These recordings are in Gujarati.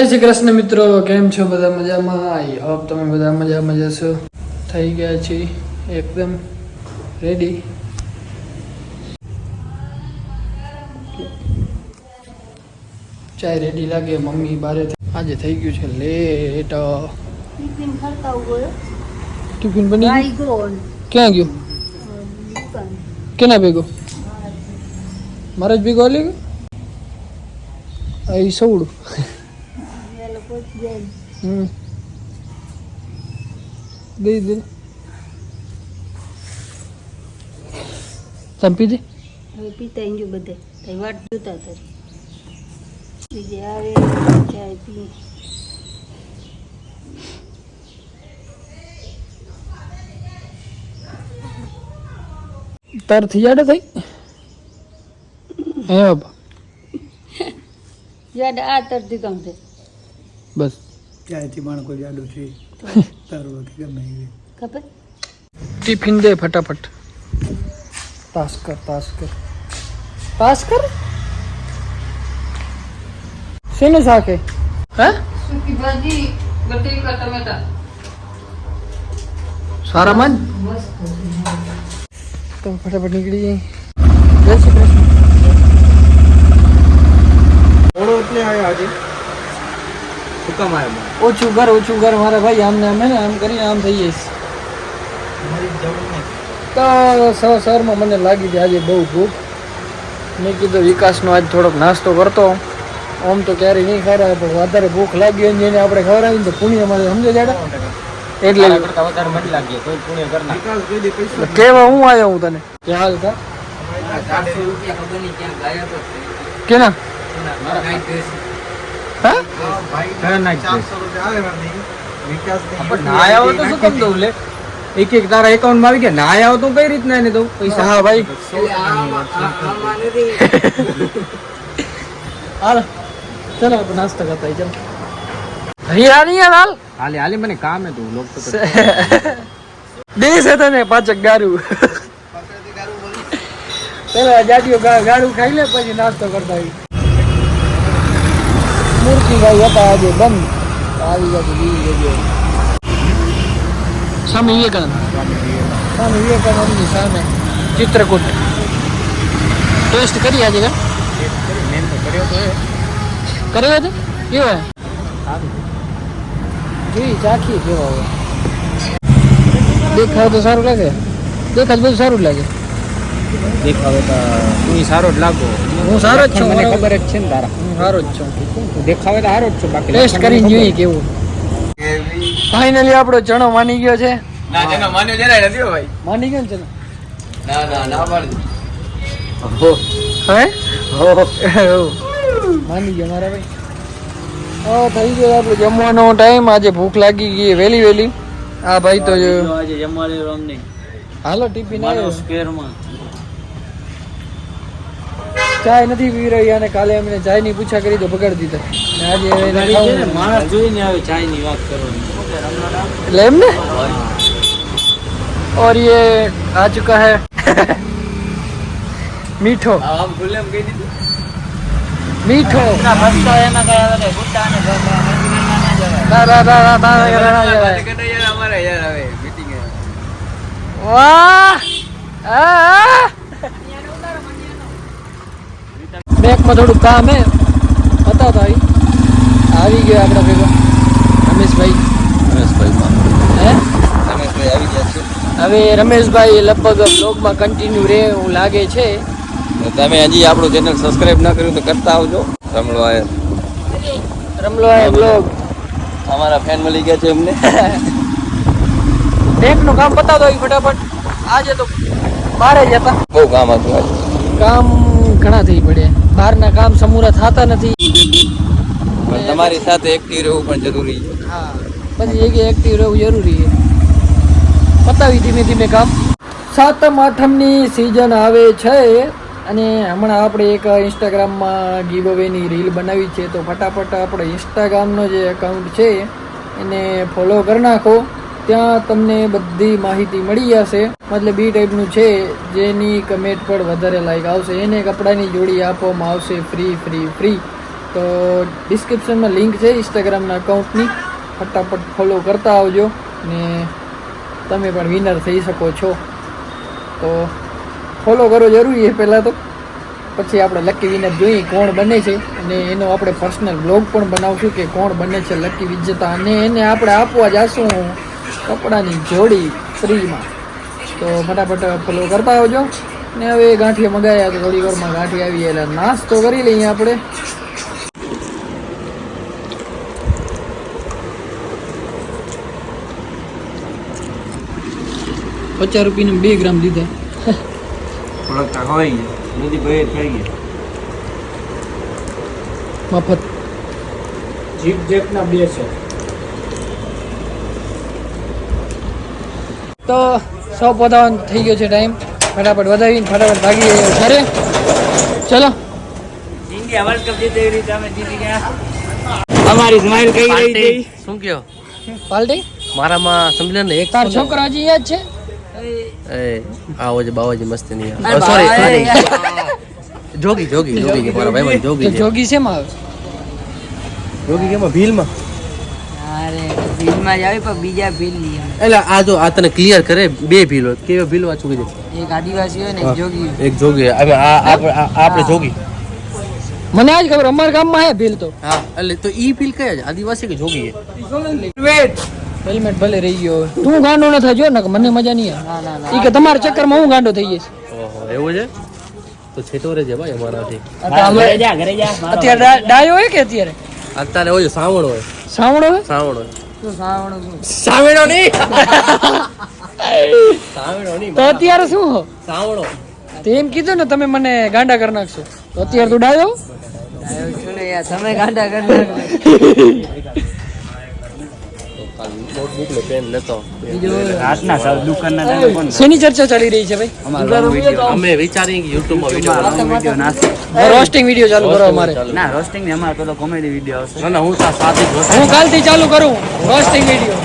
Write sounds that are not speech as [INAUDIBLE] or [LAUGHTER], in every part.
જય શ્રી કૃષ્ણ મિત્રો કેમ છો બધા મજામાં? આઈ હોપ તમે બધા મજામાં છો થઈ ગયા છે એકદમ રેડી ચાય રેડી લાગે મમ્મી બારે આજે થઈ ગયું છે લેટ ટિફિન બની ક્યાં ગયું? કેના ભેગો? મારા જ. ભેગો લે ઈ સવડું. હમ દઈ દે સંપી દે હવે પીતા ઇંજો બધે. તઈ વાટ જોતા તર બીજે આવે ચાય પી તાર થઈ? જાડે થઈ હે બાબા યાદ આ તરતી કામ છે બસ. ત્યાંથી માણકો જાડું છે તારું વખત ગમે એવી ખબર? ટિફિન દે ફટાફટ. પાસ કર પાસ કર પાસ કર શેને શાકે? હે? સૂકી ભાજી બટેકા ટમેટા. સારા મન મસ્ત તો ફટાફટ નીકળી જય શ્રી કૃષ્ણ. થોડો એટલે આવ્યો આજે. શું કામ આવ્યો. ઓછું કર ઓછું કર મારા ભાઈ આમને આમ હે ને આમ કરીને આમ થઈ જઈશ. તો સવાર સવારમાં મને લાગી છે આજે બહુ ભૂખ. મેં કીધું વિકાસનો આજ થોડોક નાસ્તો કરતો. આમ તો ક્યારેય નહીં ખારા પણ વધારે ભૂખ લાગી હોય એને જેને આપણે ખવડાવીને તો પુણ્ય અમારે સમજે જાડા? એટલે કેવા હું આવ્યો હું તને? કે હાલ કા? કેના? એક એક તારા એકાઉન્ટમાં આવી ગયા. ના આવ્યો તો કઈ રીતના એને દઉં? પૈસા? હા ભાઈ. [LAUGHS] હાલ. ચલો આપણે નાસ્તો કરતા ચાલો. રિયા હાલ હાલે હાલે. મને કામ હતું. લોક તો [LAUGHS] દેશ હતો ને પાછક ગારું. પેલા જાડીઓ ગા- ખાઈ લે પછી નાસ્તો કરતા આવી ભાઈ હતા આજે બંધ. આવી જતું બીજી જગ્યાએ. સ્વામી વિવેકાનંદ. સ્વામી વિવેકાનંદની સામે ચિત્રકૂટ. ટેસ્ટ કરી આજે કા? કર્યો હતો? કેવો જોઈ ચાખી કેવો દેખાવ તો સારું લાગે. દેખાવ બધું સારું લાગે. દેખાવે તો સારો જ લાગો. હું સારો જ છું મને ખબર જ છે ને તારા. હું સારો જ છું. દેખાવે તો સારો જ છું બાકી ટેસ્ટ કરીને જોઈએ કેવું. ફાઇનલી આપણો ચણો માની ગયો છે. ના ચણો માન્યો જરાય નથી હો ભાઈ. માની ગયો ને ચણો? ના ના ના પાડી હે? માની ગયો મારા ભાઈ. થઈ ગયો આપણો જમવાનો ટાઈમ. આજે ભૂખ લાગી ગઈ વહેલી વહેલી. આ ભાઈ તો આજે નહીં. હાલો ટિફિન આવ્યો સ્કેરમાં ચાય નથી પી રહી અને કાલે અમને ચાય ની પૂછા કરી તો બગાડી દીધા ને આજે એને ખાવું. માણસ જોઈને આવે ચાય ની વાત કરવાની એટલે એમ ને और ये आ चुका है मीठो આમ ખુલ્લે એમ કહી દીધું मीठो હસતો એમાં કઈ આવે ગુટ્ટા ને दा दा दा दा दा दा दा दा યાર અમારે યાર હવે મીટિંગ વાહ! આ બેંકમાં થોડું કામ હે હતા તો આવી ગયા આપણા ભેગા. રમેશભાઈ. રમેશભાઈ હે? રમેશભાઈ આવી ગયા છે. હવે રમેશભાઈ લગભગ બ્લોગમાં કન્ટિન્યુ રહે એવું લાગે છે. તમે હજી આપણું ચેનલ સબસ્ક્રાઇબ ન કર્યું તો કરતા આવજો. રમલો આયર રમલો હે બ્લોગ અમારા ફેન મળી ગયા છે અમને [LAUGHS] બેંકનું કામ બતાવતો હોય ફટાફટ. આજે તો બારે જ હતા. બહુ કામ હતું આજે. કામ ઘણા થઈ પડ્યા બહારના કામ સમૂરા થતા નથી. તમારી સાથે એક્ટિવ રહેવું પણ જરૂરી છે. હા. પછી એક એક્ટિવ રહેવું જરૂરી છે. પતાવી ધીમે ધીમે કામ સાતમ આઠમની સિઝન આવે છે. અને હમણાં આપણે એક ઇન્સ્ટાગ્રામમાં ગીવ અવેની રીલ બનાવી છે. તો ફટાફટ આપણે ઇન્સ્ટાગ્રામનો જે એકાઉન્ટ છે એને ફોલો કરી નાખો. ત્યાં તમને બધી માહિતી મળી જશે. મતલબ બી ટાઈપનું છે, જેની કમેન્ટ પર વધારે લાઈક આવશે. એને કપડાની જોડી આપવામાં આવશે ફ્રી ફ્રી ફ્રી તો ડિસ્ક્રિપ્શનમાં લિંક છે ઇન્સ્ટાગ્રામના અકાઉન્ટની ફટાફટ ફોલો કરતા આવજો ને તમે પણ વિનર થઈ શકો છો. તો ફોલો કરો જરૂરી એ પહેલાં તો. પછી આપણે લકી વિનર જોઈએ કોણ બને છે અને એનો આપણે પર્સનલ બ્લોગ પણ બનાવશું કે કોણ બને છે લકી વિજેતા. અને એને આપણે આપવા જશું. કપડાની જોડી ફ્રીમાં. તો ફટાફટ ફોલો કરતા આવજો. ને હવે ગાંઠિયા મગાયા તો થોડી વારમાં ગાંઠી આવી એટલે નાસ્તો કરી લઈએ આપણે. પચાસ રૂપિયાના બે ગ્રામ લીધા થોડાક ખવાઈ ગયા નથી ભાઈ ખાઈ ગયા મફત. જીપ જેપના બે છે. તો સૌ પોતાનો થઈ ગયો છે ટાઈમ ફટાફટ વધાવીને ફટાફટ ભાગી ગયો ઘરે. ચલો. ઇન્ડિયા વર્લ્ડ કપ જીતે એવી રીતે અમે જીતી ગયા. અમારી સ્માઈલ કઈ રહી ગઈ? શું કયો? પાલટી? મારામાં સમજે ને એક તાર છોકરો હજી યાદ છે? એ આવો જે બાવાજી મસ્તી નહીં સોરી સોરી જોગી જોગી જોગી છે મારા ભાઈ જોગી જોગી શેમાં આવે? જોગી કેમાં? ભીલમાં. અરે ભીલમાં જ પણ બીજા ભીલ લઈ એટલે આ જો આ તને ક્લિયર કરે બે ભીલો હોય. ભીલો વાંચું કીધું એક આદિવાસી હોય ને એક જોગી એક જોગી હવે આ આપણે જોગી. મને આજ ખબર અમારા ગામમાં હે ભીલ તો. હા એટલે તો ઈ ભીલ કયા છે? આદિવાસી કે જોગી છે? હેલ્મેટ ભલે રહી ગયો તું ગાંડો ન થાય જો ને મને મજા નહીં ના ના ઈ કે તમારા ચક્કરમાં હું ગાંડો થઈ જઈશ. ઓહો એવું છે? તો છેટો રહેજે ભાઈ અમારાથી. અત્યારે ડાયો હોય કે અત્યારે? અત્યારે હોય સાવણ હોય. સાવણો હોય? સાવણ હોય. શું શું? સાવણો નહીં! [LAUGHS] સાવણો નહીં તો અત્યારે શું હો? સાવણો. તે એમ કીધું ને તમે મને ગાંડા કરી નાખશો. તો અત્યારે તું ડાયો? છું ને યાર તમે ગાંડા કરી નાખો. [LAUGHS] નોટબુક ને પેન લેતો. રાતના સર દુકાનના ટાઈમે પણ શેની ચર્ચા ચાલી રહી છે ભાઈ? અમે વિચારીએ કે યુટ્યુબમાં વીડિયો વીડિયો નાખે. રોસ્ટિંગ વીડિયો ચાલુ કરો અમારે. ના રોસ્ટિંગ ને અમારે પેલો કોમેડી વીડિયો આવશે. ના ના હું તો સાથે હું કાલથી ચાલુ કરું રોસ્ટિંગ વીડિયો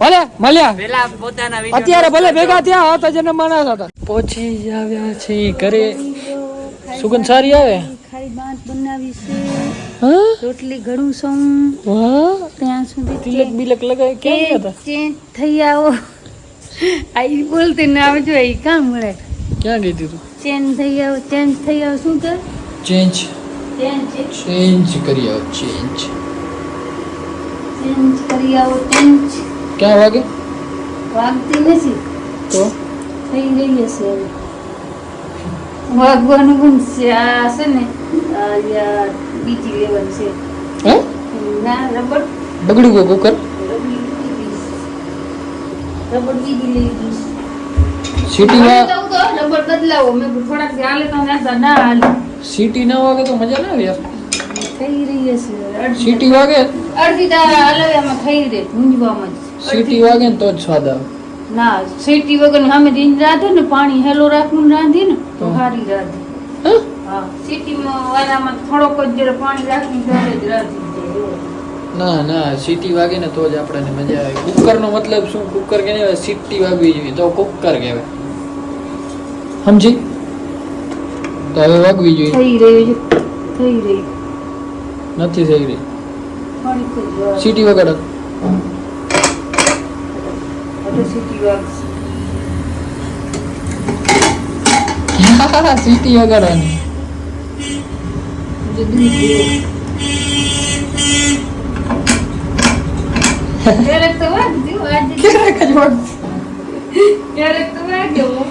ભલે મળ્યા. પેલા પોતાના અત્યારે ભલે ભેગા થયા હતા જેને માણસ હતા. પહોંચી આવ્યા છે ઘરે. સુગંધ સારી આવે? બનાવી છે. રોટલી ઘડું છું ત્યાં સુધી તિલક બિલક લગાવી કેમ હતા ચેન્જ થઈ આવો. આઈ બોલતી ને આવજો એ કામ મળે. ક્યાં ગઈ તું ચેન્જ થઈ આવો ચેન્જ થઈ આવો શું કર ચેન્જ. ચેન્જ ચેન્જ કરી આવો ચેન્જ. ચેન્જ કરી આવો ચેન્જ. ક્યાં વાગે? વાગતી નથી. તો? થઈ ગઈ હશે વાગવાનું પણ છે ને. બીજી લેવલ છે. હે? ના રબર. બગડી ગયો કુકર? રબર બીજી લેવી સિટીમાં રબર બદલાવો. મેં થોડાક દી હાલે ના ના હાલે. સિટી ના વાગે તો મજા ના આવે યાર. થઈ રહી હશે. સિટી વાગે? અડધી તારા હલવ્યામાં થઈ રહે મૂંઝવામાં જ. સિટી વાગે તો જ સ્વાદ આવે. ના સીટી વગર સામે દિન રાંધે ને પાણી હેલો રાખવું રાંધી ને તો સારી રાંધે. સિટીમાં વાળામાં થોડોક જ પાણી રાખીને ત્યારે જ રાંધી ના ના સીટી વાગે ને તો જ આપણને મજા આવે. કુકરનો મતલબ શું? કુકર કે સીટી વાગવી જોઈએ તો કુકર કહેવાય. સમજી? તો હવે વાગવી જોઈએ. થઈ રહી છે થઈ રહ્યું. નથી થઈ રહી. સીટી વગર. સીટી વાગશે. સિટી વગર. [LAUGHS] ક્યારેક તો વાગજો, ક્યારેક જ ક્યારેક તો વાગ્યો.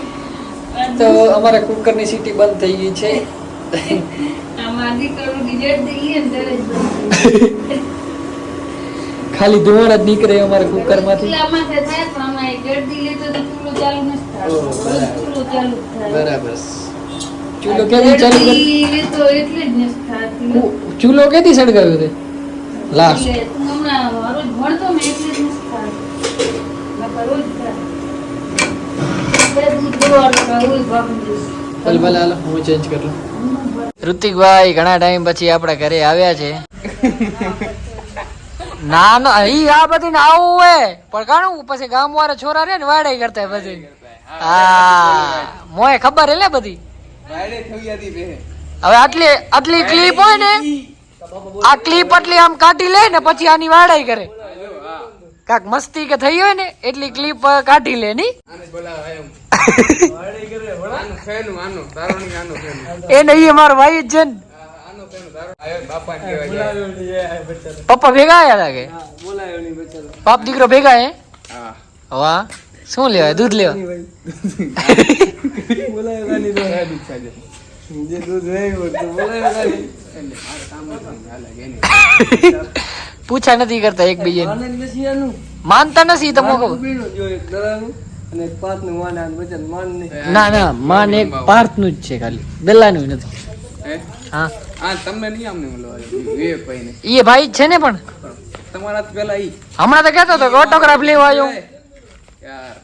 તો અમારા કુકરની સિટી બંધ થઈ ગઈ છે. ખાલી ધુવાણ જ નીકળે અમારા થતો. ઓહ, બરાબર. ચૂલો કેદી ચાલુ કરી જલ્દી લેતો એટલે જ નથી થતી. ચૂલો કેદી સળગાવ્યો તે? લાસ્ટ હું ચેન્જ કરી. લઉં ઋતિકભાઈ ઘણા ટાઈમ પછી આપણા ઘરે આવ્યા છે. ના ના ઈ આ બધી ને આવું હોય પણ કાણું પછી ગામ વાળા છોરા રે ને વાડે કરતા બધી. હા મોય ખબર હે ને બધી? હવે આટલી આટલી ક્લિપ હોય ને આ ક્લિપ આટલી આમ કાઢી લે ને પછી આની વાડાઈ કરે. કાક મસ્તી કે થઈ હોય ને એટલી ક્લિપ કાઢી લે ની. એને એ નહીં મારો ભાઈ જ છે ને. પપ્પા ભેગા આયા લાગે બાપ દીકરો ભેગા હે? હા. વાહ. શું લેવાય? દૂધ લેવા પૂછા નથી કરતા એક બીજે માનતા નથી તમે કહો. ના ના માન એક પાર્થનું જ છે ખાલી. બેલા નું નથી હા? તમને નહીં આમને ઓલો ભાઈ એ ભાઈ છે ને પણ. તમારા પેલા હમણાં તો કહેતો હતો ઓટોગ્રાફ લેવા આવ્યો. યાર.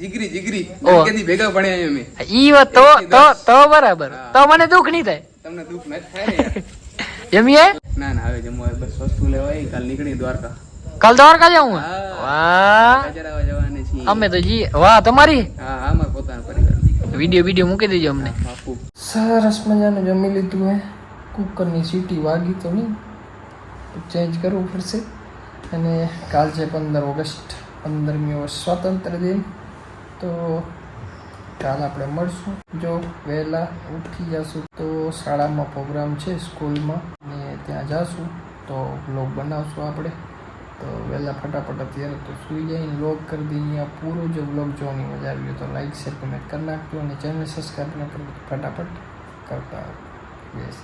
જીગરી જીગરી. કેદી ભેગા ભણ્યા અમે ઈ વાત તો તો તો બરાબર. તો મને દુખ નહીં થાય. તમને દુખ નથી થાય જમીએ [LAUGHS] ના ના હવે જમવા બસ વસ્તુ લેવાય કાલ નીકળી દ્વારકા. કાલ દ્વારકા જાઉં હા. વાહ. અમે તો જી વાહ તમારી? હા હા અમારા પોતાના પરિવાર. વિડિયો વિડિયો મૂકી દેજો અમને. સરસ મજાનું જમી લીધું હે. કુકરની સીટી વાગી તો નહીં. ચેન્જ કરવું પડશે. અને કાલ છે પંદર ઓગસ્ટ. પંદરમી ઓગસ્ટ સ્વાતંત્ર્ય દિન. તો કાલ આપણે મળશું. જો વહેલા ઉઠી જશું તો શાળામાં પ્રોગ્રામ છે સ્કૂલમાં ને ત્યાં જાશું. તો બ્લોગ બનાવશું આપણે. તો વહેલા ફટાફટ અત્યારે તો સૂઈ જઈને લોગ કરી દઈએ. પૂરો જો બ્લોગ જોવાની મજા આવી હોય તો લાઈક શેર કમેન્ટ કરી નાખજો અને ચેનલ સબસ્ક્રાઈબ ન કરો ફટાફટ કરતા યસ